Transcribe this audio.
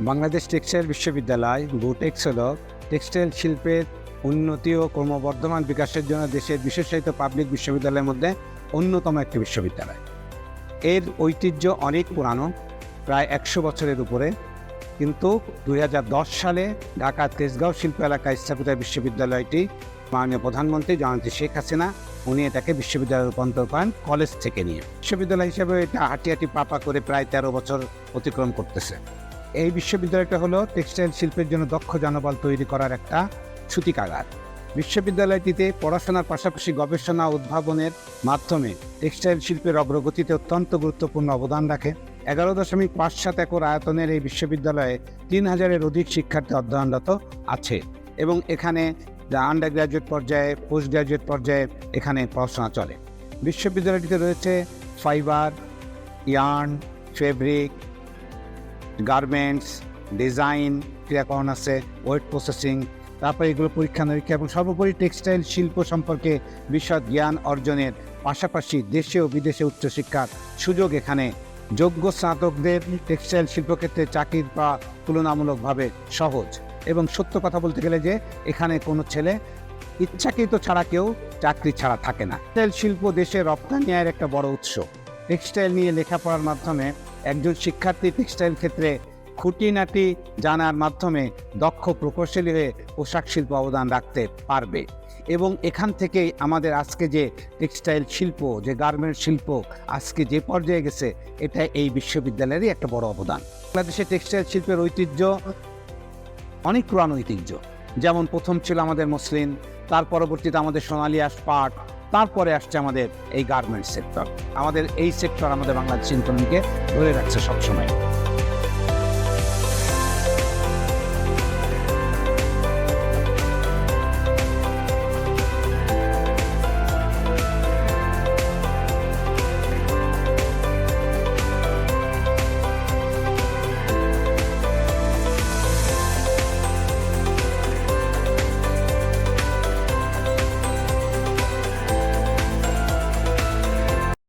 Bangladesh textile বিশ্ববিদ্যালয় বুটেক্স হল textile শিল্পের উন্নতি ও ক্রমবর্ধমান বিকাশের জন্য দেশের বিশেষায়িত পাবলিক বিশ্ববিদ্যালয়ের মধ্যে অন্যতম একটি বিশ্ববিদ্যালয়। এর ঐতিহ্য অনেক পুরানো, প্রায় একশো বছরের উপরে। কিন্তু দু হাজার দশ সালে ঢাকা তেজগাঁও শিল্প এলাকায় স্থাপিত বিশ্ববিদ্যালয়টি মাননীয় প্রধানমন্ত্রী জয়ন্তী শেখ হাসিনা, উনি এটাকে বিশ্ববিদ্যালয়ে রূপান্তর করেন কলেজ থেকে নিয়ে। বিশ্ববিদ্যালয় হিসেবে এটা হাঁটি হাঁটি পাপা করে প্রায় তেরো বছর অতিক্রম করতেছে। এই বিশ্ববিদ্যালয়টা হলো টেক্সটাইল শিল্পের জন্য দক্ষ জনবল তৈরি করার একটা সূতিকাগার বিশ্ববিদ্যালয়টিতে পড়াশোনার পাশাপাশি গবেষণা উদ্ভাবনের মাধ্যমে টেক্সটাইল শিল্পের অগ্রগতিতে অত্যন্ত গুরুত্বপূর্ণ অবদান রাখে। এগারো দশমিক পাঁচ সাত একর আয়তনের এই বিশ্ববিদ্যালয়ে তিন হাজারের অধিক শিক্ষার্থী অধ্যয়নরত আছে এবং এখানে আন্ডার গ্র্যাজুয়েট পর্যায়ে পোস্ট গ্র্যাজুয়েট পর্যায়ে এখানে পড়াশোনা চলে। বিশ্ববিদ্যালয়টিতে রয়েছে fibre, yarn, fabric garments design ক্রিয়াকরণ আছে ওয়েট প্রসেসিং তারপরে এগুলো পরীক্ষা নিরীক্ষা এবং সর্বোপরি টেক্সটাইল শিল্প সম্পর্কে বিশদ জ্ঞান অর্জনের পাশাপাশি দেশে ও বিদেশে উচ্চশিক্ষার সুযোগ এখানে। যোগ্য স্নাতকদের টেক্সটাইল শিল্পক্ষেত্রে চাকরি পাওয়া তুলনামূলকভাবে সহজ এবং সত্য কথা বলতে গেলে যে এখানে কোনো ছেলে ইচ্ছাকৃত ছাড়া কেউ চাকরি ছাড়া থাকে না। টেক্সটাইল শিল্প দেশে রপ্তানি আয়ের একটা বড় উৎস। টেক্সটাইল নিয়ে লেখাপড়ার মাধ্যমে একজন শিক্ষার্থী টেক্সটাইল ক্ষেত্রে খুঁটিনাটি জানার মাধ্যমে দক্ষ প্রকৌশলী হয়ে পোশাক শিল্প অবদান রাখতে পারবে। এবং এখান থেকেই আমাদের আজকে যে টেক্সটাইল শিল্প, যে গার্মেন্ট শিল্প আজকে যে পর্যায়ে গেছে, এটা এই বিশ্ববিদ্যালয়েরই একটা বড় অবদান। বাংলাদেশের টেক্সটাইল শিল্পের ঐতিহ্য অনেক পুরানো ঐতিহ্য। যেমন প্রথম ছিল আমাদের মসলিন, তার পরবর্তীতে আমাদের সোনালী আস পাট তারপরে আসছে আমাদের এই গার্মেন্টস সেক্টর আমাদের এই সেক্টর আমাদের বাংলাদেশ ইকোনমিকে ধরে রাখছে সবসময়।